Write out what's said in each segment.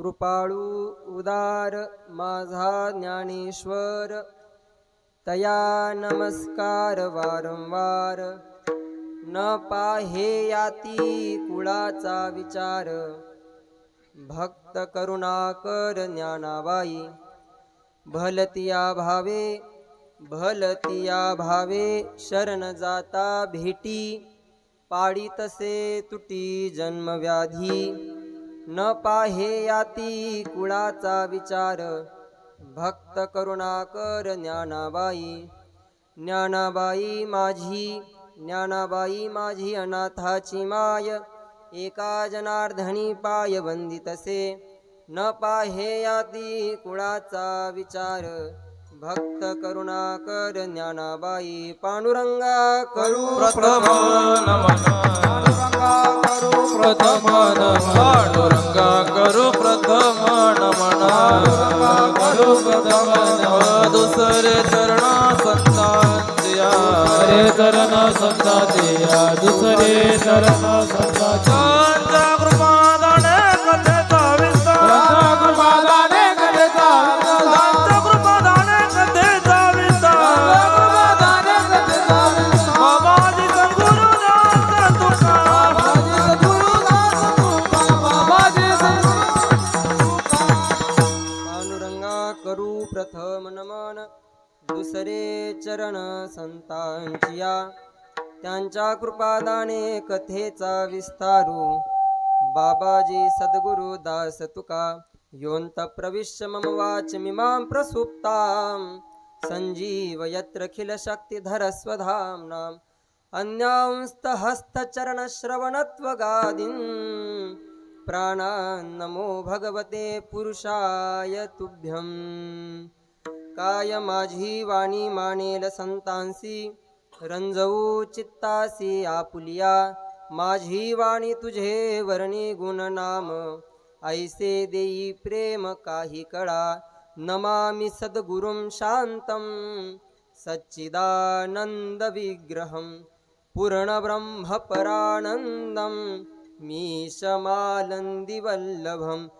कृपाळू उदार माझा ज्ञानेश्वर. तया नमस्कार वारंवार. न पाहे याती कुळाचा विचार. भक्त करुणाकर ज्ञानाबाई. भलतिया भावे भलतिया भावे शरण जाता भेटी. पाडी तसे तुटी जन्मव्याधी. न पाहे याती कुळाचा विचार. भक्त करुणाकर ज्ञानाबाई. ज्ञानाबाई माझी ज्ञानाबाई माझी अनाथाची माय. एका जनार्धनी पाय बंदितसे न पाहे याती कुळाचा विचार. भक्त करुणाकर ज्ञानाबाई पांडुरंगा करू प्रथम नमन. प्रथम नमन पांडुरंगा करू प्रथम नमन. करू प्रथम नमन दुसरे चरण चरण संतातिया दुसरे चरण संतातिया दुसरे चरण संतांचिया. त्यांच्या कृपादाने कथेचा विस्तारू. बाबाजी सद्गुरु दास तुका योंत प्रविश्य मम वाच मिमां प्रसुप्तां संजीव यत्र खिल शक्तिधर स्वधाम्नाम्. प्राणान्नमो भगवते पुरुषाय तुभ्यम्. काय माझी वाणी मानेल संतांसी. रंजवू चित्तासी आपुलिया. माझी वाणी तुझे वर्णी गुणनाम. ऐसे देई प्रेम काही कळा. नमामि सद्गुरुं शान्तं सच्चिदानन्दविग्रहं पूर्णब्रह्मपरानन्दं मीशमालन्दिवल्लभम्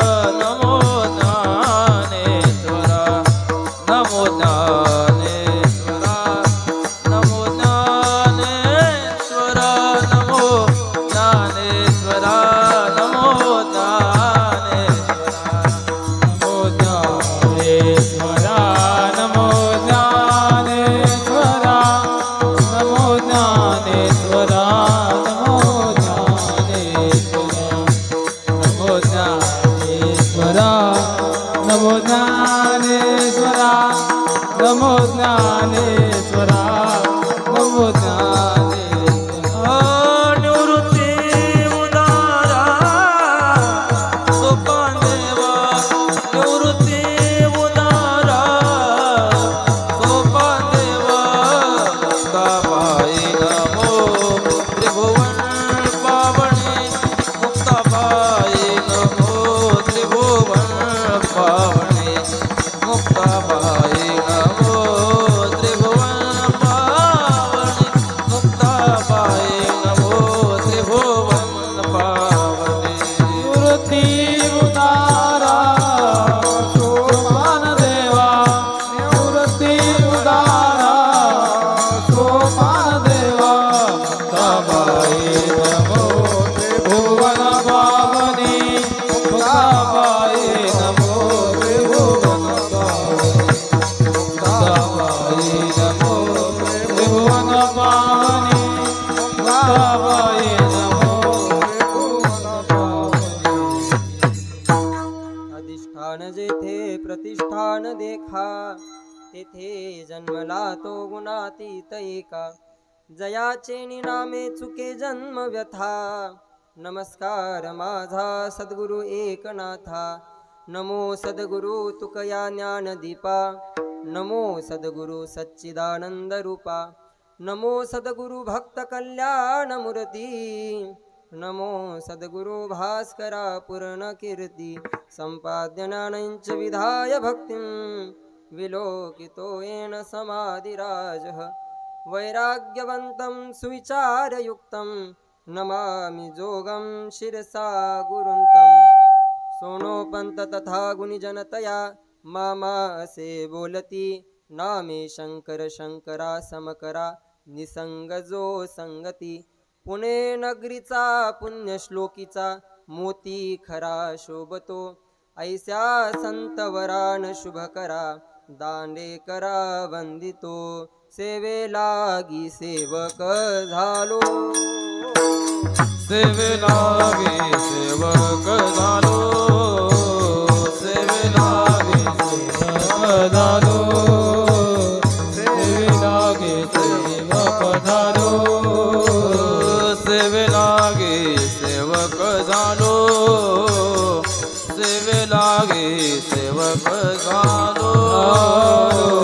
देखा तेथे जन्मला तो गुणातीत एका. जयाचे निनामे चुके जन्म व्यथा. नमस्कार माझा सद्गुरु एकनाथा. नमो सद्गुरु तुकया ज्ञानदीपा नमो सद्गुरु सच्चिदानंद रूपा. नमो सद्गुरु भक्त कल्याण मूर्ती. नमो सद्गुरुभास्करा पूर्णकीर्ति सम्पाद्यज्ञानञ्च विधाय भक्तिं विलोकितो येन समाधिराजः। वैराग्यवन्तं सुविचारयुक्तं नमामि जोगं शिरसा गुरुन्तं। सोनोपन्त तथा गुणिजनतया मामा मामासे बोलति नामे शङ्कर शङ्करा समकरा निसङ्गजो सङ्गति। पुणे नगरीचा पुण्यश्लोकीचा मोती खरा शोभतो. ऐसा संतवरान शुभ करा दांडे करा वंदितो. सेवे लागी सेवक झालो. सेवे लागी सेवक झालो. सेवे लागी सेवक झालो. सेवे लागे सेवक झालो. सेवे लागे सेवक झालो.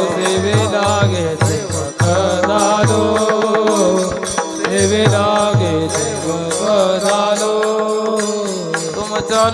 सेवे लागे सेवक झालो. सेवे लागे सेवक झालो. तुमच्या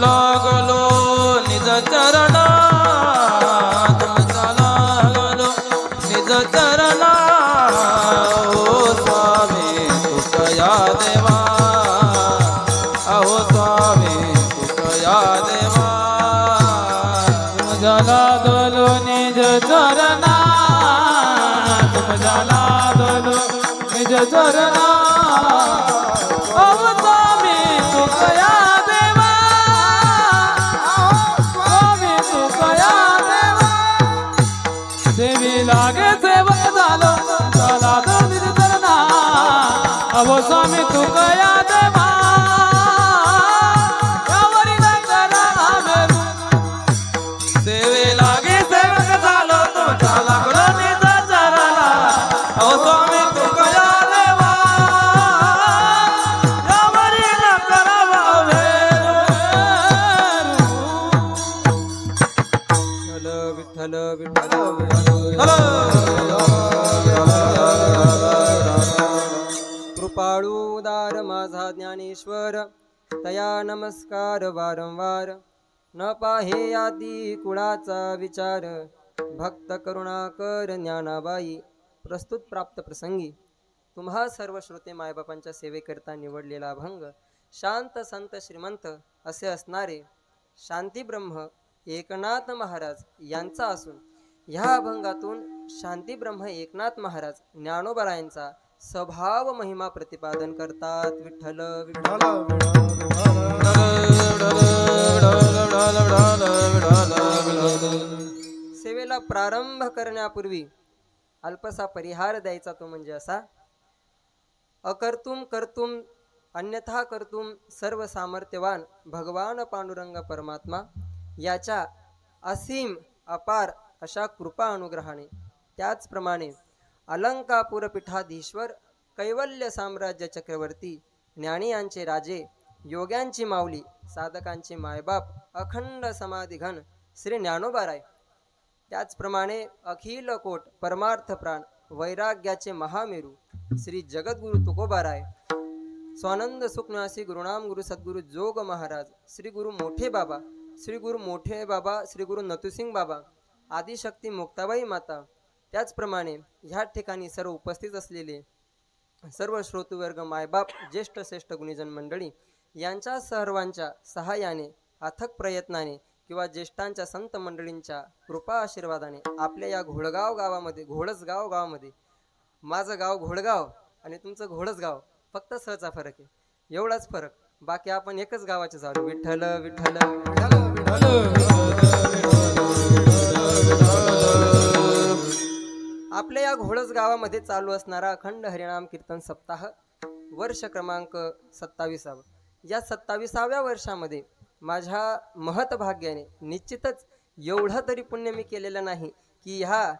चरणा अहो स्वामी तुकया देवा कृपाळू उदार माझा ज्ञानेश्वर तया नमस्कार वारंवार. न पाहे आदी कुळाचा विचार भक्त करुणाकर ज्ञानाबाई. प्रस्तुत प्राप्त प्रसंगी तुम्हा सर्व श्रोते मायबापांच्या सेवेकरिता निवडलेला अभंग शांत संत श्रीमंत असे असणारे शांतीब्रह्म एकनाथ महाराज यांचा असून ह्या अभंगातून शांतीब्रह्म एकनाथ महाराज ज्ञानोबरायांचा स्वभाव महिमा प्रतिपादन करतात. विठ्ठल विठ्ठल. सेवेला प्रारंभ करण्यापूर्वी अल्पसा परिहार द्यायचा तो म्हणजे असा अकर्तुम कर्तुम अन्यथा कर्तुम सर्व सामर्थ्यवान भगवान पांडुरंग परमात्मा याच्या असीम अपार अशा कृपा अनुग्रहाने त्याचप्रमाणे अलंकापूर पीठाधीश्वर कैवल्य साम्राज्य चक्रवर्ती ज्ञानियांचे राजे योग्यांची माऊली साधकांचे मायबाप अखंड समाधिघन श्री ज्ञानोबाराय. त्याचप्रमाणे अखिल कोट परमार्थ प्राण वैराग्याचे महामेरू श्री जगद्गुरु तुकोबाराय. स्वानंद सुखनासी गुरुनाम गुरु सद्गुरु जोग महाराज श्री गुरु मोठे बाबा श्री गुरु मोठे बाबा श्री गुरु नतुसिंग बाबा आदिशक्ती मुक्ताबाई माता त्याचप्रमाणे ह्या ठिकाणी सर्व उपस्थित असलेले सर्व श्रोतुवर्ग मायबाप ज्येष्ठ श्रेष्ठ गुणीजन मंडळी यांच्या सर्वांच्या सहाय्याने अथक प्रयत्नाने किंवा ज्येष्ठांच्या संत मंडळींच्या कृपा आशीर्वादाने आपल्या या घोडगाव गावामध्ये घोडसगाव गावामध्ये माझं गाव घोडगाव आणि तुमचं घोडसगाव फक्त सहचा फरक आहे. एवढाच फरक. बाकी आपण एकच गावाचे झालो. विठ्ठल विठ्ठल विठ्ठल आपल्या या घोडस गावामध्ये चालू असणारा अखंड हरिनाम कीर्तन सप्ताह वर्ष क्रमांक सत्तावीसावा. या सत्तावीसाव्या वर्षामध्ये माझ्या महतभाग्याने निश्चितच एवढं तरी पुण्य मी केलेलं नाही की ह्या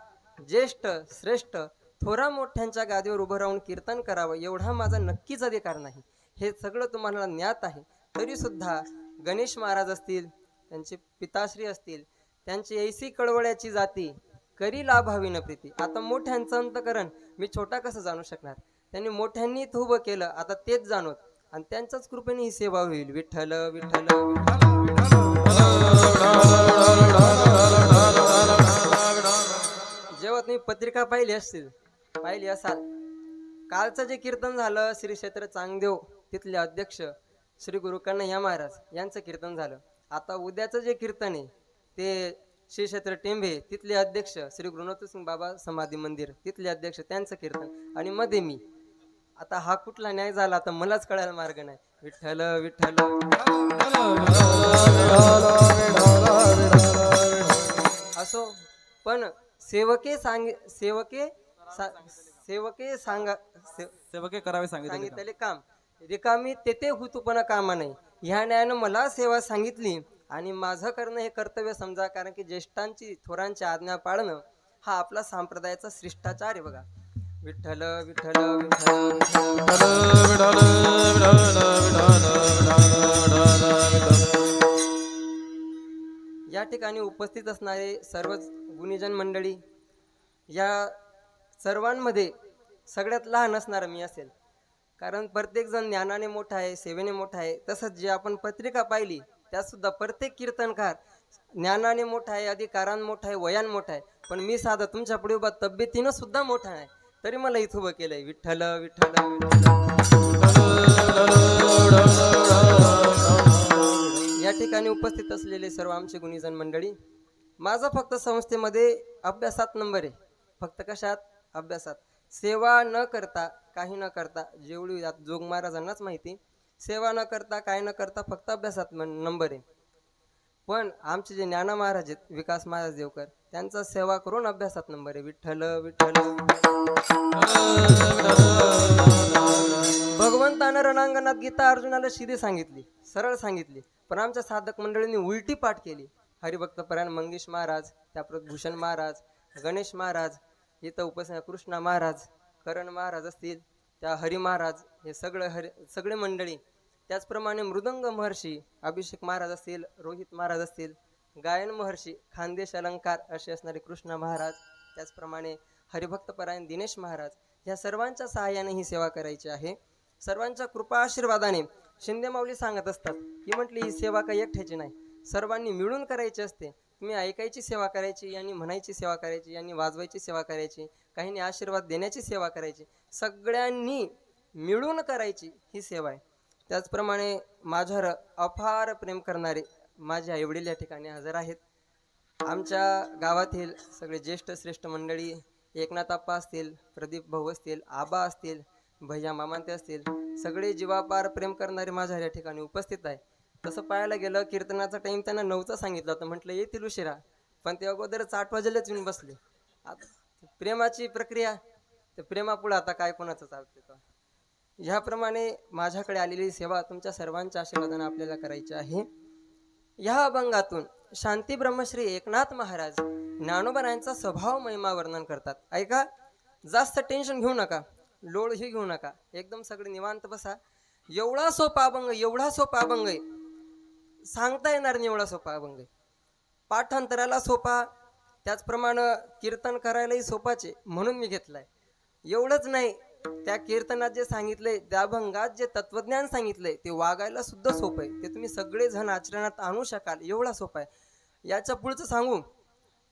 ज्येष्ठ श्रेष्ठ थोरा मोठ्यांच्या गादीवर उभं राहून कीर्तन करावं एवढा माझा नक्कीच अधिकार नाही. हे सगळं तुम्हाला ज्ञात आहे. तरीसुद्धा गणेश महाराज असतील त्यांचे पिताश्री असतील त्यांची ऐसी कळवळ्याची जाती करी लाभावी न प्रीती. आता मोठ्यांचं अंतकरण मी छोटा कसं जाणू शकणार? त्यांनी मोठ्यांनी उभं केलं आता तेच जाणवत. आणि त्यांच्याच कृपेने ही सेवा होईल. विठ्ठल विठ्ठल जेव्हा तुम्ही पत्रिका पाहिली असतील पाहिली असाल कालचं जे कीर्तन झालं श्री क्षेत्र चांगदेव तिथले अध्यक्ष श्री गुरु कन्हैया महाराज यांचं कीर्तन झालं. आता उद्याचं जे कीर्तन आहे ते श्री क्षेत्र टेंभे तिथले अध्यक्ष श्री गुरुनाथ सिंग बाबा समाधी मंदिर तिथले अध्यक्ष त्यांचं कीर्तन आणि मध्ये मी. आता हा कुठला न्याय झाला आता मलाच कळायला मार्ग नाही. विठ्ठल विठ्ठल. असो पण सेवके सांग सेवके सा- सेवके सांगा से- सेवके करावे सांगितले काम. रिकामी तेथे हुतूपणा कामा नाही ह्या न्यायानं मला सेवा सांगितली. आणि माझं करणं हे कर्तव्य समजा कारण की ज्येष्ठांची थोरांची आज्ञा पाळणं हा आपला संप्रदायाचा शिष्टाचार आहे बघा. विठ्ठल विठ्ठल विठ्ठल. या ठिकाणी उपस्थित असणारे सर्वच गुणीजन मंडळी या सर्वांमध्ये सगळ्यात लहान असणार मी असेल. कारण प्रत्येकजण ज्ञानाने मोठा आहे सेवेने मोठा आहे. तसंच जे आपण पत्रिका पाहिली त्यातसुद्धा प्रत्येक कीर्तनकार ज्ञानाने मोठा आहे अधिकारान मोठा आहे वयान मोठा आहे. पण मी साधं तुमच्यापुढे उभा तब्येतीनं सुद्धा मोठा आहे. तरी मला इथं उभं केलंय विठ्ठल विठ्ठल या ठिकाणी उपस्थित असलेले सर्व आमचे गुणीजन मंडळी माझा फक्त संस्थेमध्ये अभ्यासात नंबर आहे. फक्त कशात? अभ्यासात. सेवा न करता काही न करता जेवढी जोग महाराजांनाच माहिती सेवा न करता काय न करता फक्त अभ्यासात नंबर आहे. पण आमचे जे ज्ञाना महाराज आहेत विकास महाराज देवकर त्यांचा सेवा करून अभ्यासात नंबर आहे. विठ्ठल विठ्ठल. भगवंतानं रणांगणात गीता अर्जुनाला शिरी सांगितली सरळ सांगितली पण आमच्या साधक मंडळींनी उलटी पाठ केली. हरिभक्त परायण मंगेश महाराज त्याप्रत भूषण महाराज गणेश महाराज इथं उपस कृष्णा महाराज करण महाराज असतील त्या हरी महाराज हे सगळं हरी सगळे मंडळी त्याचप्रमाणे मृदंग महर्षी अभिषेक महाराज असतील रोहित महाराज असतील गायन महर्षी खानदेश अलंकार असे असणारे कृष्णा महाराज त्याचप्रमाणे हरिभक्तपरायण दिनेश महाराज या सर्वांच्या सहाय्याने ही सेवा करायची आहे. सर्वांच्या कृपा आशीर्वादाने शिंदे माऊली सांगत असतात की म्हटली ही सेवा काही एकट्याची नाही. सर्वांनी मिळून करायची असते. तुम्ही ऐकायची सेवा करायची यांनी म्हणायची सेवा करायची यांनी वाजवायची सेवा करायची काहींनी आशीर्वाद देण्याची सेवा करायची. सगळ्यांनी मिळून करायची ही सेवा आहे. त्याचप्रमाणे माझ्यावर अफार प्रेम करणारे माझे आईवडील या ठिकाणी हजर आहेत. आमच्या गावातील सगळे ज्येष्ठ श्रेष्ठ मंडळी एकनाथ आप्पा असतील प्रदीप भाऊ असतील आबा असतील भैया मामांते असतील सगळे जीवापार प्रेम करणारे माझ्या या ठिकाणी उपस्थित आहे. तसं पाहायला गेलं कीर्तनाचा टाइम त्यांना नऊचा सांगितलं होतं. म्हटलं येतील उशिरा. पण ते अगोदरच आठ वाजेलाच येऊन बसले. आता प्रेमाची प्रक्रिया तर प्रेमापुढं आता काय कोणाचं चालते तर ह्याप्रमाणे माझ्याकडे आलेली सेवा तुमच्या सर्वांच्या आशीर्वादाने आपल्याला करायची आहे. ह्या अभंगातून शांती ब्रह्मश्री एकनाथ महाराज ज्ञानोबरायांचा स्वभाव महिमा वर्णन करतात. ऐका जास्त टेन्शन घेऊ नका लोड ही घेऊ नका. एकदम सगळे निवांत बसा. एवढा सोपा अभंग एवढा सोपा अभंग आहे. सांगता येणार नाही एवढा सोपा अभंग आहे. पाठांतराला सोपा त्याचप्रमाणे कीर्तन करायलाही सोपाचे म्हणून मी घेतलाय. एवढंच नाही त्या कीर्तनात जे सांगितलंय त्या भंगात जे तत्वज्ञान सांगितलंय ते वागायला सुद्धा सोपं आहे. ते तुम्ही सगळे जण आचरणात आणू शकाल एवढा सोपं आहे. याच्या पुढचं सांगू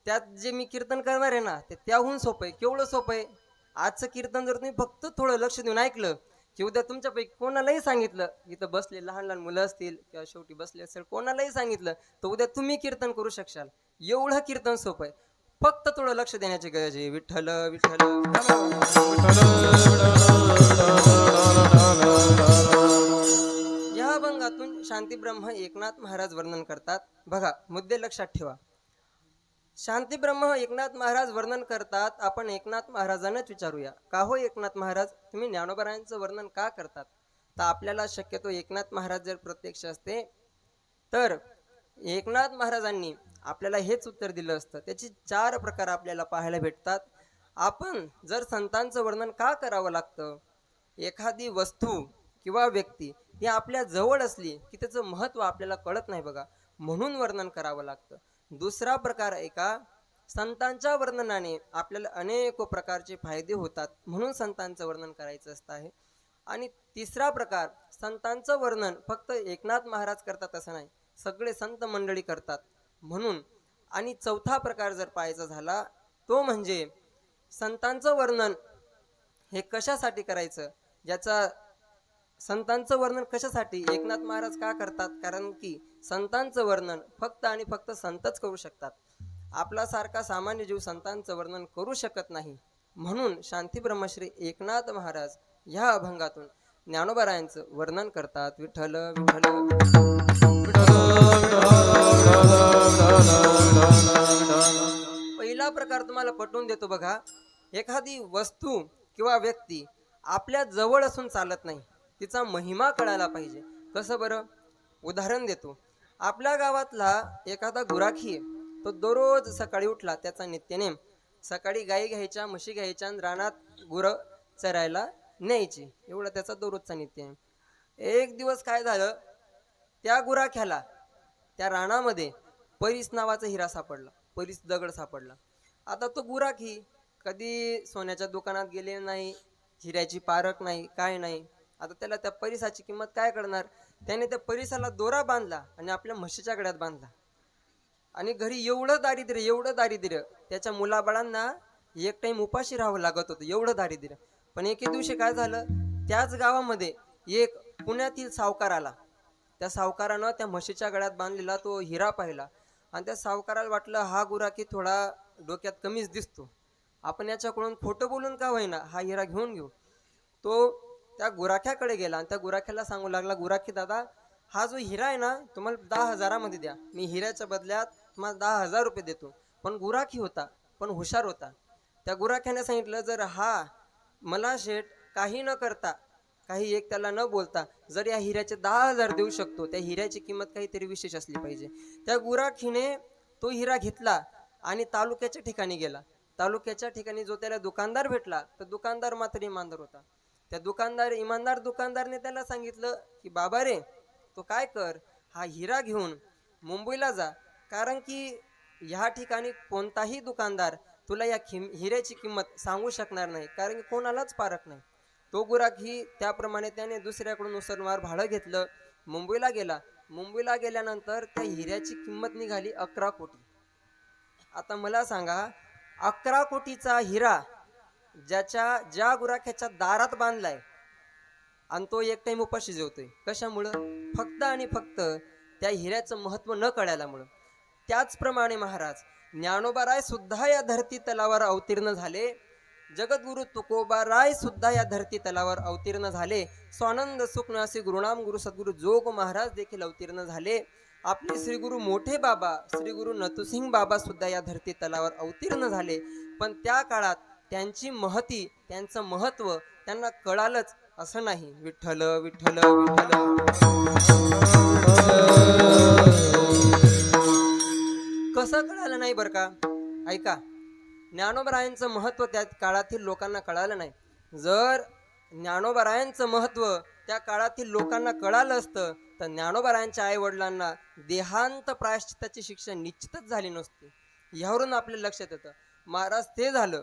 त्यात जे मी कीर्तन करणार आहे ना ते त्याहून सोपं आहे. केवढं सोपं आहे? आजचं कीर्तन जर तुम्ही फक्त थोडं लक्ष देऊन ऐकलं की उद्या तुमच्यापैकी कोणालाही सांगितलं इथं बसले लहान लहान मुलं असतील किंवा शेवटी बसले असेल कोणालाही सांगितलं तर उद्या तुम्ही कीर्तन करू शकशाल. एवढं कीर्तन सोपं आहे. फक्त थोडं लक्ष देण्याची गरज आहे. विठ्ठल विठ्ठल या अभंगातून शांती ब्रह्म एकनाथ महाराज वर्णन करतात. बघा मुद्दे लक्षात ठेवा. शांती ब्रह्म एकनाथ महाराज वर्णन करतात. आपण एकनाथ महाराजांनाच विचारूया. का हो एकनाथ महाराज? तुम्ही ज्ञानोबरायांचं वर्णन का करतात? तर आपल्याला शक्यतो एकनाथ महाराज जर प्रत्यक्ष असते तर एकनाथ महाराजांनी आपल्याला हेच उत्तर दिलं असतं. त्याची चार प्रकार आपल्याला पाहायला भेटतात. आपण जर संतांचं वर्णन का करावं लागतं? एखादी वस्तू किंवा व्यक्ती ही आपल्या जवळ असली की त्याचं महत्त्व आपल्याला कळत नाही बघा. म्हणून वर्णन करावं लागतं. दुसरा प्रकार एका संतांच्या वर्णनाने आपल्याला अनेक प्रकारचे फायदे होतात म्हणून संतांचं वर्णन करायचं असतं आहे. आणि तिसरा प्रकार संतांचं वर्णन फक्त एकनाथ महाराज करतात असं नाही. सगळे संत मंडळी करतात. म्हणून आणि चौथा प्रकार जर पाहायचा झाला तो म्हणजे संतांचं वर्णन हे कशासाठी करायचं? ज्याचा संतांचं वर्णन कशासाठी? एकनाथ महाराज का करतात? कारण की संतांचं वर्णन फक्त आणि फक्त संतच करू शकतात. आपला सारखा सामान्य जीव संतांचं वर्णन करू शकत नाही. म्हणून शांती ब्रह्मश्री एकनाथ महाराज ह्या अभंगातून ज्ञानोबरायांचं वर्णन करतात. विठ्ठल विठ्ठल. पहिला प्रकार तुम्हाला पटवून देतो बघा. एखादी वस्तू किंवा व्यक्ती आपल्या जवळ असून चालत नाही तिचा महिमा कळायला पाहिजे. कसं बरं? उदाहरण देतो. आपल्या गावातला एखादा गुराखी आहे. तो दररोज सकाळी उठला त्याचा नित्यनेम सकाळी गाई घ्यायच्या म्हशी घ्यायच्या आणि रानात गुरं चरायला न्यायची. एवढा त्याचा दररोजचा नित्यनेम एक दिवस काय झालं? त्या गुराख्याला त्या रानामध्ये परीस नावाचा हिरा सापडला परीस दगड सापडला. आता तो गुराखी कधी सोन्याच्या दुकानात गेले नाही हिऱ्याची पारख नाही काय नाही. आता त्याला त्या परिसाची किंमत काय करणार त्याने त्या परिसाला दोरा बांधला आणि आपल्या म्हशीच्या गड्यात बांधला. आणि घरी एवढं दारिद्र्य एवढं दारिद्र्य त्याच्या मुलाबाळांना एक टाइम उपाशी राहावं लागत होतं एवढं दारिद्र्य. पण एके दिवशी काय झालं? त्याच गावामध्ये एक पुण्यातील सावकार आला. त्या सावकारानं त्या म्हशीच्या गळ्यात बांधलेला तो हिरा पाहिला. आणि त्या सावकाराला वाटलं हा गुराखी थोडा डोक्यात कमीच दिसतो. आपण याच्याकडून खोटं बोलून का होईना? हा हिरा घेऊन घेऊ. तो त्या गुराख्याकडे गेला आणि त्या गुराख्याला सांगू लागला गुराखी दादा हा जो हिरा आहे ना तुम्हाला दहा हजारामध्ये द्या. मी हिऱ्याच्या बदल्यात तुम्हाला दहा हजार रुपये देतो. पण गुराखी होता पण हुशार होता. त्या गुराख्याने सांगितलं जर हा मला शेठ काही न करता काही एक त्याला न बोलता जर या हिऱ्याचे दहा हजार देऊ शकतो त्या हिऱ्याची किंमत काहीतरी विशेष असली पाहिजे. त्या गुराखीने तो हिरा घेतला आणि तालुक्याच्या ठिकाणी गेला. तालुक्याच्या ठिकाणी जो त्याला दुकानदार भेटला तर दुकानदार मात्र इमानदार होता. त्या दुकानदार इमानदार दुकानदारने त्याला सांगितलं की बाबा रे तो काय कर हा हिरा घेऊन मुंबईला जा. कारण की ह्या ठिकाणी कोणताही दुकानदार तुला या खिम हिऱ्याची किंमत सांगू शकणार नाही. कारण की कोणालाच पारख नाही. तो गुराखी त्याप्रमाणे त्याने दुसऱ्याकडून उसरवार भाडं घेतलं मुंबईला गेला. मुंबईला गेल्यानंतर त्या हिऱ्याची किंमत निघाली अकरा कोटी. आता मला सांगा अकरा कोटीचा हिरा ज्याच्या ज्या गुराख्याच्या दारात बांधलाय आणि तो एक टाइम उपाशी जेवतोय कशामुळं? फक्त आणि फक्त त्या हिऱ्याचं महत्त्व न कळायलामुळं त्याचप्रमाणे महाराज ज्ञानोबा राय सुद्धा या धरती तलावर अवतीर्ण झाले जगद्गुरु तुकोबा राय सुद्धा या धरती तलावर अवतीर्ण झाले. स्वानंद सुखनासी गुरुनाम गुरु सद्गुरु जोग महाराज देखील अवतीर्ण झाले. आपले श्री गुरु मोठे बाबा श्री गुरु नतुसिंग बाबा सुद्धा या धरती तलावर अवतीर्ण झाले. पण त्या काळात त्यांची महती त्यांचं महत्त्व त्यांना कळालंच असं नाही. विठ्ठल विठ्ठल विठ्ठल. कसं कळालं नाही बरं का? ऐका. ज्ञानोबरायांचं महत्त्व त्या काळातील लोकांना कळालं नाही. जर ज्ञानोबरायांचं महत्त्व त्या काळातील लोकांना कळालं असतं तर ज्ञानोबरायांच्या आईवडिलांना देहांत प्रायश्चिताची शिक्षा निश्चितच झाली नसती. ह्यावरून आपल्या लक्षात येतं. महाराज ते झालं.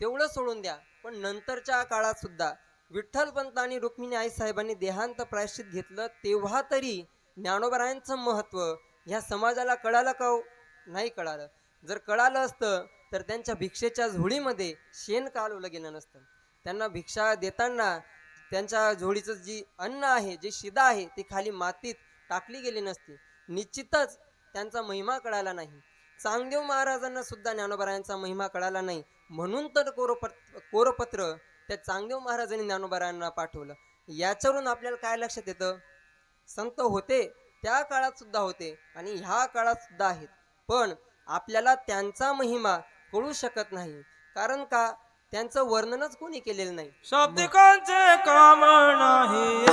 तेवढं सोडून द्या. पण नंतरच्या काळात सुद्धा विठ्ठलपंत आणि रुक्मिणी आई साहेबांनी देहांत प्रायश्चित घेतलं तेव्हा तरी ज्ञानोबरायांचं महत्त्व ह्या समाजाला कळालं का हो? नाही कळालं. जर कळालं असतं तर त्यांच्या भिक्षेच्या झोळीमध्ये शेण कालवलं गेलं नसतं. त्यांना भिक्षा देताना त्यांच्या झोळीचं जी अन्न आहे जे शिदा आहे ती खाली मातीत टाकली गेली नसती. निश्चितच त्यांचा महिमा कळाला नाही. चांगदेव महाराजांना सुद्धा ज्ञानोबरायांचा महिमा कळाला नाही. म्हणून तर कोरपत्र कोरपत्र त्या चांगदेव महाराजांनी ज्ञानोबरायांना पाठवलं. याच्यावरून आपल्याला काय लक्षात येतं? संत होते त्या काळात सुद्धा होते आणि ह्या काळात सुद्धा आहेत. पण आपल्याला त्यांचा महिमा कळू शकत नाही. कारण का? त्यांचं वर्णनच कोणी केलेलं नाही. शब्दिकांचे काम नाही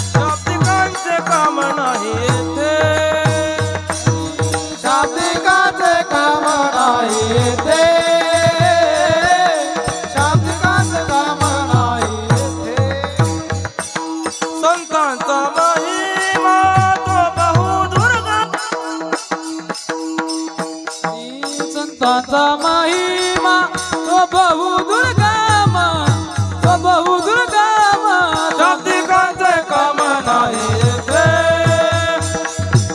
शब्दिकांचे काम नाही महिमा तो बहु दुर्गम तो बहु दुर्गम शाब्दिकांचे काम नाही येते.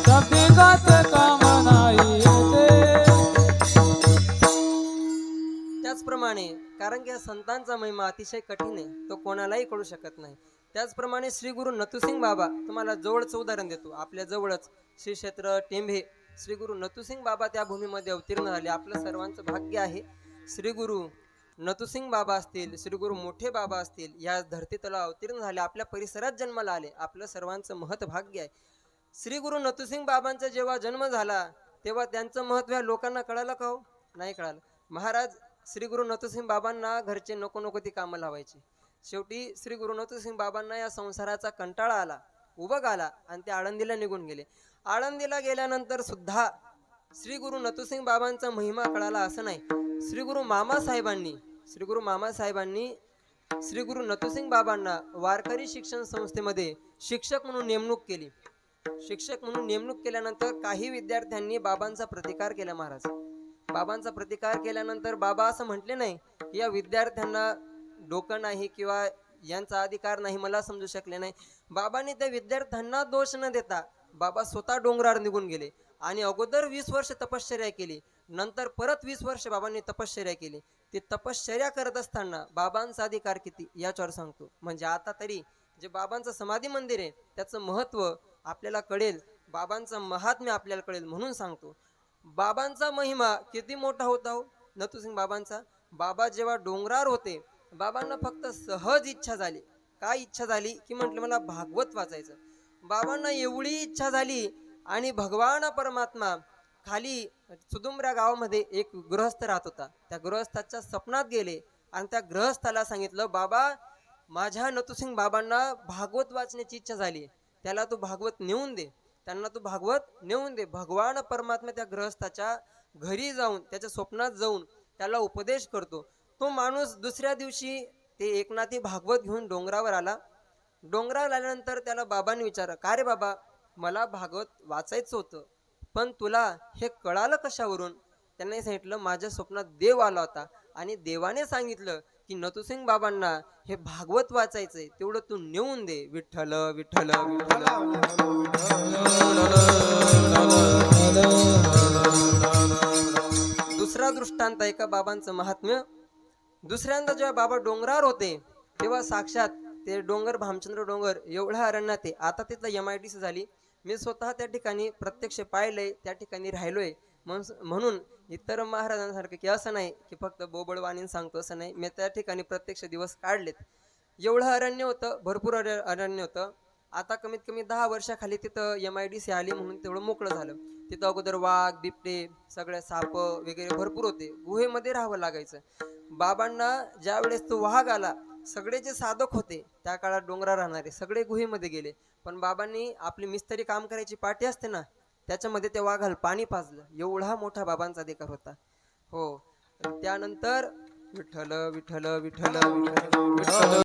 शब्दिकाचे काम नाही येते. त्याचप्रमाणे कारण की संतांचा महिमा अतिशय कठीण आहे तो कोणालाही कळू शकत नाही. त्याचप्रमाणे श्री गुरु नतुसिंग बाबा तुम्हाला जवळचं उदाहरण देतो. आपल्या जवळच श्री क्षेत्र टेंभे श्री गुरु नतुसिंग बाबा त्या भूमीमध्ये अवतीर्ण झाले. आपलं सर्वांचं भाग्य आहे. श्री गुरु नतुसिंग बाबा असतील श्री गुरु मोठे बाबा असतील या धर्तीतला अवतीर्ण झाले. आपल्या परिसरात जन्माला आले. आपलं सर्वांचं महत् भाग्य आहे. श्री गुरु नतुसिंग बाबांचा जेव्हा जन्म झाला तेव्हा त्यांचं महत्त्व या लोकांना कळालं का हो? नाही कळालं. महाराज श्री गुरु नतुसिंग बाबांना घरचे नको नको ती कामं लावायची. शेवटी श्री गुरु नतुसिंग बाबांना या संसाराचा कंटाळा आला उभं आला आणि ते आळंदीला निघून गेले. आळंदीला गेल्यानंतर सुद्धा श्री गुरु नतुसिंग बाबांचा महिमा कळाला असं नाही. श्री गुरु मामासाहेबांनी श्री गुरु मामासाहेबांनी श्री गुरु नतुसिंग बाबांना वारकरी शिक्षण संस्थेमध्ये शिक्षक म्हणून नेमणूक केली. शिक्षक म्हणून नेमणूक केल्यानंतर काही विद्यार्थ्यांनी बाबांचा प्रतिकार केला महाराज. बाबांचा प्रतिकार केल्यानंतर बाबा असं म्हटले नाही या विद्यार्थ्यांना डोकं नाही किंवा यांचा अधिकार नाही मला समजू शकले नाही. बाबांनी त्या विद्यार्थ्यांना दोष न देता बाबा स्वतः डोंगरावर निघून गेले. आणि अगोदर वीस वर्ष तपश्चर्या केली. नंतर परत वीस वर्ष बाबांनी तपश्चर्या केली. ते तपश्चर्या करत असताना बाबांचा अधिकार किती याच्यावर सांगतो. म्हणजे आता तरी जे बाबांचं समाधी मंदिर आहे त्याचं महत्त्व आपल्याला कळेल. बाबांचं महात्म्य आपल्याला कळेल म्हणून सांगतो. बाबांचा महिमा किती मोठा होता हो नतुसिंग बाबांचा? बाबा जेव्हा डोंगरार होते बाबांना फक्त सहज इच्छा झाली. काय इच्छा झाली? की म्हटलं मला भागवत वाचायचं. बाबांना एवढी इच्छा झाली आणि भगवान परमात्मा खाली सुदुंबऱ्या गावामध्ये एक गृहस्थ राहत होता. त्या गृहस्थाच्या स्वप्नात गेले आणि त्या गृहस्थाला सांगितलं बाबा माझ्या नतुसिंग बाबांना भागवत वाचण्याची इच्छा झाली. त्याला तू भागवत नेऊन दे. त्यांना तू भागवत नेऊन दे. भगवान परमात्मा त्या गृहस्थाच्या घरी जाऊन त्याच्या स्वप्नात जाऊन त्याला उपदेश करतो. तो माणूस दुसऱ्या दिवशी ते एकनाथी भागवत घेऊन डोंगरावर आला. डोंगरावर आल्यानंतर त्याला बाबांनी विचारलं का रे बाबा मला भागवत वाचायचं होतं पण तुला हे कळालं कशावरून? त्यांनी सांगितलं माझ्या स्वप्नात देव आला होता आणि देवाने सांगितलं की नतुसिंग बाबांना हे भागवत वाचायचंय तेवढं तू नेऊन दे. विठ्ठल विठ्ठल विठ्ठल. दुसरा दृष्टांत आहे का बाबांचं महात्म्य? दुसऱ्यांदा जेव्हा बाबा डोंगरावर होते तेव्हा साक्षात ते डोंगर भामचंद्र डोंगर एवढ्या अरण्यात आहे आता तिथं एम आय डी सी झाली. मी स्वतः त्या ठिकाणी प्रत्यक्ष पाहिलंय त्या ठिकाणी राहिलोय. म्हणून म्हणून इतर महाराजांसारखं की असं नाही की फक्त बोबडवाणीन सांगतो असं नाही. मी त्या ठिकाणी प्रत्यक्ष दिवस काढलेत. एवढं अरण्य होतं भरपूर अर- अरण्य होतं. आता कमीत कमी दहा वर्षाखाली तिथं एम आय डी सी आली म्हणून तेवढं मोकळं झालं. तिथं अगोदर वाघ बिबटे सगळ्या साप वगैरे भरपूर होते. गुहेमध्ये राहावं लागायचं. बाबांना ज्या वेळेस तो वाघ आला सगळे जे साधक होते त्या काळात डोंगरा राहणारे सगळे गुहेमध्ये गेले. पण बाबांनी आपली मिस्त्री काम करायची पाठी असते ना त्याच्यामध्ये ते वाघाल पाणी पाजलं. एवढा मोठा बाबांचा अधिकार होता. हो. त्यानंतर विठ्ठल विठ्ठल विठ्ठल विठ्ठल विठ्ठल.